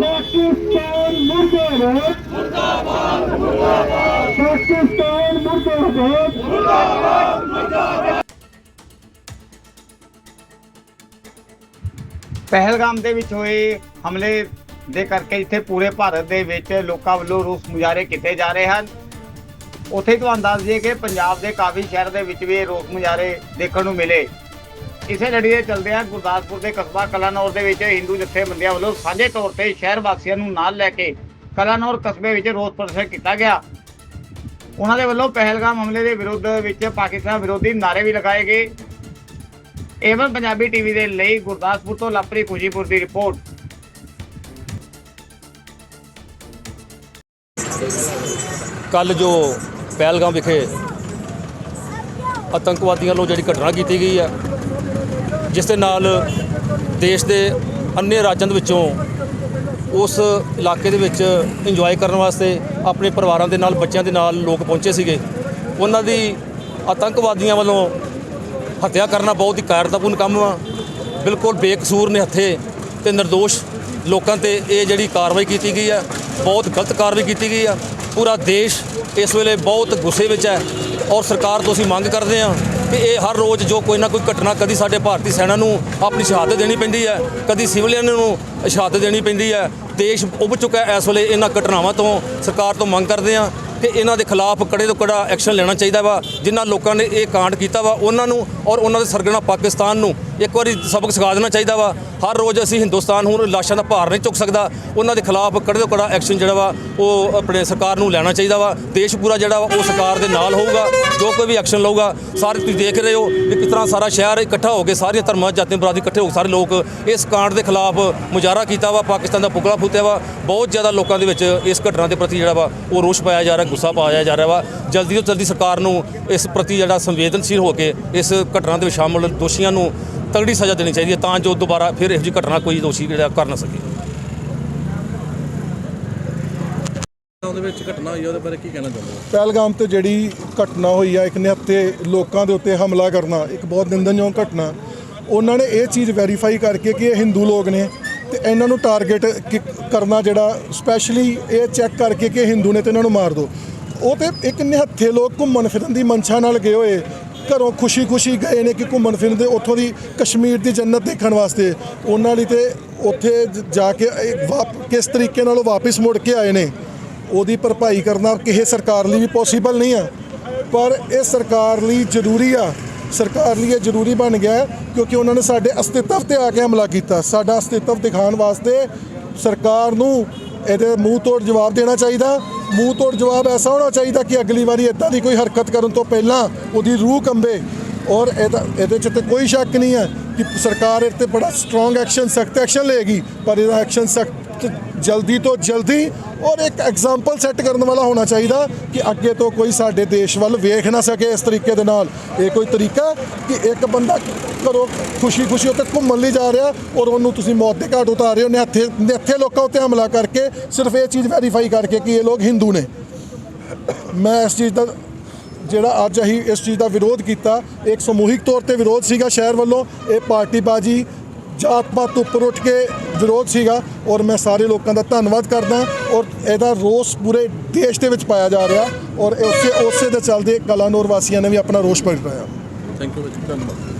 ਪਾਕਿਸਤਾਨ ਮੁਰਦਾਬਾਦ ਪਾਕਿਸਤਾਨ ਮੁਰਦਾਬਾਦ ਪਹਿਲਗਾਮ ਦੇ ਵਿੱਚ ਹੋਏ ਹਮਲੇ ਦੇ ਕਰਕੇ ਇੱਥੇ ਪੂਰੇ ਭਾਰਤ ਦੇ ਵਿੱਚ ਲੋਕਾਂ ਵੱਲੋਂ ਰੋਸ ਮੁਜ਼ਾਹਰੇ ਕੀਤੇ ਜਾ ਰਹੇ ਹਨ। ਉੱਥੇ ਹੀ ਤੁਹਾਨੂੰ ਦੱਸ ਦਈਏ ਕਿ ਪੰਜਾਬ ਦੇ ਕਾਫੀ ਸ਼ਹਿਰ ਦੇ ਵਿੱਚ ਵੀ ਇਹ ਰੋਸ ਮੁਜ਼ਾਹਰੇ ਦੇਖਣ ਨੂੰ ਮਿਲੇ। ਇਸੇ ਲੜੀ ਦੇ ਚਲਦਿਆਂ ਗੁਰਦਾਸਪੁਰ ਦੇ ਕਸਬਾ ਕਲਾਨੌਰ ਦੇ ਵਿੱਚ ਹਿੰਦੂ ਜਥੇਬੰਦੀਆਂ ਵੱਲੋਂ ਸਾਂਝੇ ਤੌਰ ਤੇ ਸ਼ਹਿਰ ਵਾਸੀਆਂ ਨੂੰ ਨਾਲ ਲੈ ਕੇ ਕਲਾਨੌਰ ਕਸਬੇ ਵਿੱਚ ਰੋਸ ਪ੍ਰਦਰਸ਼ਨ ਕੀਤਾ ਗਿਆ। ਉਹਨਾਂ ਦੇ ਵੱਲੋਂ ਪਹਿਲਗਾਮ ਹਮਲੇ ਦੇ ਵਿਰੁੱਧ ਵਿੱਚ ਪਾਕਿਸਤਾਨ ਵਿਰੋਧੀ ਨਾਰੇ ਵੀ ਲਗਾਏ ਗਏ। ਏਵਨ ਪੰਜਾਬੀ ਟੀਵੀ ਦੇ ਲਈ ਗੁਰਦਾਸਪੁਰ ਤੋਂ ਲਾਪਰੀ ਖੁਸ਼ੀਪੁਰ ਦੀ ਰਿਪੋਰਟ। ਕੱਲ ਜੋ ਪਹਿਲਗਾਮ ਵਿਖੇ ਆਤੰਕਵਾਦੀਆਂ ਵੱਲੋਂ ਜਿਹੜੀ ਘਟਨਾ ਕੀਤੀ ਗਈ ਹੈ ਜਿਸ ਦੇ ਨਾਲ ਦੇਸ਼ ਦੇ ਅੰਨੇ ਰਾਜਾਂ ਦੇ ਵਿੱਚੋਂ ਉਸ ਇਲਾਕੇ ਦੇ ਵਿੱਚ ਇੰਜੋਏ ਕਰਨ ਵਾਸਤੇ ਆਪਣੇ ਪਰਿਵਾਰਾਂ ਦੇ ਨਾਲ, ਬੱਚਿਆਂ ਦੇ ਨਾਲ ਲੋਕ ਪਹੁੰਚੇ ਸੀਗੇ। ਉਹਨਾਂ ਦੀ ਆਤੰਕਵਾਦੀਆਂ ਵੱਲੋਂ ਹੱਤਿਆ ਕਰਨਾ ਬਹੁਤ ਹੀ ਕਾਇਰਤਾਪੂਰਨ ਕੰਮ ਆ ਬਿਲਕੁਲ ਬੇਕਸੂਰ ਨੇ ਹੱਥੇ ਤੇ નિર્ਦੋਸ਼ ਲੋਕਾਂ ਤੇ ਇਹ ਜਿਹੜੀ ਕਾਰਵਾਈ ਕੀਤੀ ਗਈ ਹੈ ਬਹੁਤ ਗਲਤ ਕਾਰਵਾਈ ਕੀਤੀ ਗਈ ਆ। ਪੂਰਾ ਦੇਸ਼ ਇਸ ਵੇਲੇ ਬਹੁਤ ਗੁੱਸੇ ਵਿੱਚ ਹੈ ਔਰ ਸਰਕਾਰ ਤੋਂ ਅਸੀਂ ਮੰਗ ਕਰਦੇ ਹਾਂ ਕਿ ਇਹ ਹਰ ਰੋਜ਼ ਜੋ ਕੋਈ ਨਾ ਕੋਈ ਘਟਨਾ ਕਦੀ ਸਾਡੇ ਭਾਰਤੀ ਸੈਨਾ ਨੂੰ ਆਪਣੀ ਸ਼ਹਾਦਤ ਦੇਣੀ ਪੈਂਦੀ ਹੈ, ਕਦੀ ਸਿਵਲੀਅਨ ਨੂੰ ਸ਼ਹਾਦਤ ਦੇਣੀ ਪੈਂਦੀ ਹੈ। ਦੇਸ਼ ਉੱਭ ਚੁੱਕਾ ਇਸ ਵੇਲੇ ਇਹਨਾਂ ਘਟਨਾਵਾਂ ਤੋਂ, ਸਰਕਾਰ ਤੋਂ ਮੰਗ ਕਰਦੇ ਹਾਂ ਕਿ ਇਹਨਾਂ ਦੇ ਖਿਲਾਫ ਕੜੇ ਤੋਂ ਕੜਾ ਐਕਸ਼ਨ ਲੈਣਾ ਚਾਹੀਦਾ ਵਾ। ਜਿਨ੍ਹਾਂ ਲੋਕਾਂ ਨੇ ਇਹ ਕਾਂਡ ਕੀਤਾ ਵਾ, ਉਹਨਾਂ ਨੂੰ ਔਰ ਉਹਨਾਂ ਦੇ ਸਰਗਣਾ ਪਾਕਿਸਤਾਨ ਨੂੰ ਇੱਕ ਵਾਰੀ ਸਬਕ ਸਿਖਾ ਦੇਣਾ ਚਾਹੀਦਾ ਵਾ। ਹਰ ਰੋਜ਼ ਅਸੀਂ ਹਿੰਦੁਸਤਾਨ ਹੁਣ ਲਾਸ਼ਾਂ ਦਾ ਭਾਰ ਨਹੀਂ ਚੁੱਕ ਸਕਦਾ। ਉਹਨਾਂ ਦੇ ਖਿਲਾਫ ਕੜੇ ਤੋਂ ਕੜਾ ਐਕਸ਼ਨ ਜਿਹੜਾ ਵਾ, ਉਹ ਆਪਣੇ ਸਰਕਾਰ ਨੂੰ ਲੈਣਾ ਚਾਹੀਦਾ ਵਾ। ਦੇਸ਼ ਪੂਰਾ ਜਿਹੜਾ ਵਾ, ਉਹ ਸਰਕਾਰ ਦੇ ਨਾਲ ਹੋਊਗਾ, ਜੋ ਕੋਈ ਵੀ ਐਕਸ਼ਨ ਲਊਗਾ। ਸਾਰੇ ਤੁਸੀਂ ਦੇਖ ਰਹੇ ਹੋ ਕਿ ਕਿਸ ਤਰ੍ਹਾਂ ਸਾਰਾ ਸ਼ਹਿਰ ਇਕੱਠਾ ਹੋ ਕੇ ਸਾਰੀਆਂ ਧਰਮਾਂ, ਜਾਤੀਆਂ ਬਰਾਦਰੀ ਇਕੱਠੇ ਹੋ ਕੇ ਸਾਰੇ ਲੋਕ ਇਸ ਕਾਂਡ ਦੇ ਖਿਲਾਫ ਮੁਜ਼ਾਹਰਾ ਕੀਤਾ ਵਾ। ਪਾਕਿਸਤਾਨ ਦਾ ਪੁਤਲਾ ਫੂਕਿਆ ਵਾ। ਬਹੁਤ ਜ਼ਿਆਦਾ ਲੋਕਾਂ ਦੇ ਵਿੱਚ ਇਸ ਘਟਨਾ ਦੇ ਪ੍ਰਤੀ ਜਿਹੜਾ ਵਾ, ਉਹ ਰੋਸ਼ ਪਾਇਆ ਜਾ ਰਿਹਾ, ਗੁੱਸਾ ਪਾਇਆ ਜਾ ਰਿਹਾ ਵਾ। ਜਲਦੀ ਤੋਂ ਜਲਦੀ ਸਰਕਾਰ ਨੂੰ ਇਸ ਪ੍ਰਤੀ ਜਿਹੜਾ ਸੰਵੇਦਨਸ਼ੀਲ ਹੋ ਕੇ ਇਸ ਘਟਨਾ ਦੇ ਵਿੱਚ ਸ਼ਾਮਲ ਦੋਸ਼ੀਆਂ ਨੂੰ ਤਗੜੀ ਸਜ਼ਾ ਦੇਣੀ ਚਾਹੀਦੀ ਹੈ ਤਾਂ ਜੋ ਦੁਬਾਰਾ ਫਿਰ ਇਹੋ ਜਿਹੀ ਘਟਨਾ ਕੋਈ ਦੋਸ਼ੀ ਜਿਹੜਾ ਕਰ ਨਾ ਸਕੇ। ਉਹਦੇ ਵਿੱਚ ਘਟਨਾ ਹੋਈ ਆ ਉਹਦੇ ਬਾਰੇ ਕੀ ਕਹਿਣਾ ਚਾਹੁੰਦੇ ਹੋ? ਪਹਿਲਗਾਮ ਤੇ ਜਿਹੜੀ ਘਟਨਾ ਹੋਈ ਆ ਇੱਕ ਨਿਹੱਥੇ ਲੋਕਾਂ ਦੇ ਉੱਤੇ ਹਮਲਾ ਕਰਨਾ ਇੱਕ ਬਹੁਤ ਨਿੰਦਨਯੋਗ ਘਟਨਾ। ਉਹਨਾਂ ਨੇ ਇਹ ਚੀਜ਼ ਵੈਰੀਫਾਈ ਕਰਕੇ ਕਿ ਇਹ ਹਿੰਦੂ ਲੋਕ ਨੇ ਤੇ ਇਹਨਾਂ ਨੂੰ ਟਾਰਗੇਟ ਕਰਨਾ ਜਿਹੜਾ ਸਪੈਸ਼ਲੀ ਇਹ ਚੈੱਕ ਕਰਕੇ ਕਿ ਇਹ ਹਿੰਦੂ ਨੇ ਤੇ ਇਹਨਾਂ ਨੂੰ ਮਾਰ ਦਿਓ ਉਹ ਤੇ ਇੱਕ ਨਿਹੱਥੇ ਲੋਕ ਘੁੰਮਣ ਫਿਰਨ ਦੀ ਮਨਸ਼ਾ ਨਾਲ ਗਏ ਹੋਏ ਘਰੋਂ ਖੁਸ਼ੀ-ਖੁਸ਼ੀ ਗਏ ਨੇ ਕਿ ਘੁੰਮਣ ਫਿਰਨ ਦੇ, ਉੱਥੋਂ ਦੀ ਕਸ਼ਮੀਰ ਦੀ ਜੰਨਤ ਦੇਖਣ ਵਾਸਤੇ। ਉਹਨਾਂ ਲਈ ਤੇ ਉੱਥੇ ਜਾ ਕੇ ਵਾਪ- ਕਿਸ ਤਰੀਕੇ ਨਾਲ ਉਹ ਵਾਪਸ ਮੁੜ ਕੇ ਆਏ ਨੇ, ਉਹਦੀ ਭਰਪਾਈ ਕਰਨਾ ਕਿਸੇ ਸਰਕਾਰ ਲਈ ਵੀ ਪੋਸੀਬਲ ਨਹੀਂ ਆ। ਪਰ ਇਹ ਸਰਕਾਰ ਲਈ ਜ਼ਰੂਰੀ ਆ, ਸਰਕਾਰ ਲਈ ਇਹ ਜ਼ਰੂਰੀ ਬਣ ਗਿਆ ਕਿਉਂਕਿ ਉਹਨਾਂ ਨੇ ਸਾਡੇ ਅਸਤਿਤਵ ਤੇ ਆ ਕੇ ਹਮਲਾ ਕੀਤਾ। ਸਾਡਾ ਅਸਤਿਤਵ ਦਿਖਾਉਣ ਵਾਸਤੇ ਸਰਕਾਰ ਨੂੰ ਇਹਦੇ ਮੂੰਹ ਤੋੜ ਜਵਾਬ ਦੇਣਾ ਚਾਹੀਦਾ। ਮੂੰਹ ਤੋੜ ਜਵਾਬ ਐਸਾ ਹੋਣਾ ਚਾਹੀਦਾ ਕਿ ਅਗਲੀ ਵਾਰੀ ਇਦਾਂ ਦੀ ਕੋਈ ਹਰਕਤ ਕਰਨ ਤੋਂ ਪਹਿਲਾਂ ਉਹਦੀ ਰੂਹ ਕੰਬੇ। ਔਰ ਇਹਦਾ ਇਹਦੇ 'ਚ ਤੇ ਕੋਈ ਸ਼ੱਕ ਨਹੀਂ ਹੈ ਕਿ ਸਰਕਾਰ ਇਹ ਤੇ ਬੜਾ ਸਟਰੋਂਗ ਐਕਸ਼ਨ ਸਖਤ ਐਕਸ਼ਨ ਲਏਗੀ। ਪਰ ਇਹਦਾ ਐਕਸ਼ਨ ਸਖਤ ਜਲਦੀ ਤੋਂ ਜਲਦੀ ਔਰ ਇੱਕ ਐਗਜ਼ਾਮਪਲ ਸੈੱਟ ਕਰਨ ਵਾਲਾ ਹੋਣਾ ਚਾਹੀਦਾ ਕਿ ਅੱਗੇ ਤੋਂ ਕੋਈ ਸਾਡੇ ਦੇਸ਼ ਵੱਲ ਵੇਖ ਨਾ ਸਕੇ ਇਸ ਤਰੀਕੇ ਦੇ ਨਾਲ। ਇਹ ਕੋਈ ਤਰੀਕਾ ਕਿ ਇੱਕ ਬੰਦਾ ਘਰੋਂ ਖੁਸ਼ੀ-ਖੁਸ਼ੀ ਉੱਤੇ ਘੁੰਮਣ ਲਈ ਜਾ ਰਿਹਾ ਔਰ ਉਹਨੂੰ ਤੁਸੀਂ ਮੌਤ ਦੇ ਘਾਟ ਉਤਾਰ ਰਹੇ ਹੋ ਨਿਹੱਥੇ ਨਿਹੱਥੇ ਲੋਕਾਂ ਉੱਤੇ ਹਮਲਾ ਕਰਕੇ ਸਿਰਫ ਇਹ ਚੀਜ਼ ਵੈਰੀਫਾਈ ਕਰਕੇ ਕਿ ਇਹ ਲੋਕ ਹਿੰਦੂ ਨੇ। ਮੈਂ ਇਸ ਚੀਜ਼ ਦਾ ਜਿਹੜਾ ਅੱਜ ਅਸੀਂ ਇਸ ਚੀਜ਼ ਦਾ ਵਿਰੋਧ ਕੀਤਾ, ਇੱਕ ਸਮੂਹਿਕ ਤੌਰ ਤੇ ਵਿਰੋਧ ਸੀਗਾ ਸ਼ਹਿਰ ਵੱਲੋਂ, ਇਹ ਪਾਰਟੀਬਾਜੀ ਜਾਤ ਪਾਤ ਤੋਂ ਉੱਪਰ ਉੱਠ ਕੇ ਵਿਰੋਧ ਸੀਗਾ ਔਰ ਮੈਂ ਸਾਰੇ ਲੋਕਾਂ ਦਾ ਧੰਨਵਾਦ ਕਰਦਾ ਔਰ ਇਹਦਾ ਰੋਸ ਪੂਰੇ ਦੇਸ਼ ਦੇ ਵਿੱਚ ਪਾਇਆ ਜਾ ਰਿਹਾ ਔਰ ਉਸੇ ਉਸੇ ਦੇ ਚੱਲਦੇ ਕਲਾਨੌਰ ਵਾਸੀਆਂ ਨੇ ਵੀ ਆਪਣਾ ਰੋਸ ਪ੍ਰਗਟਾਇਆ ਥੈਂਕ ਯੂ ਧੰਨਵਾਦ।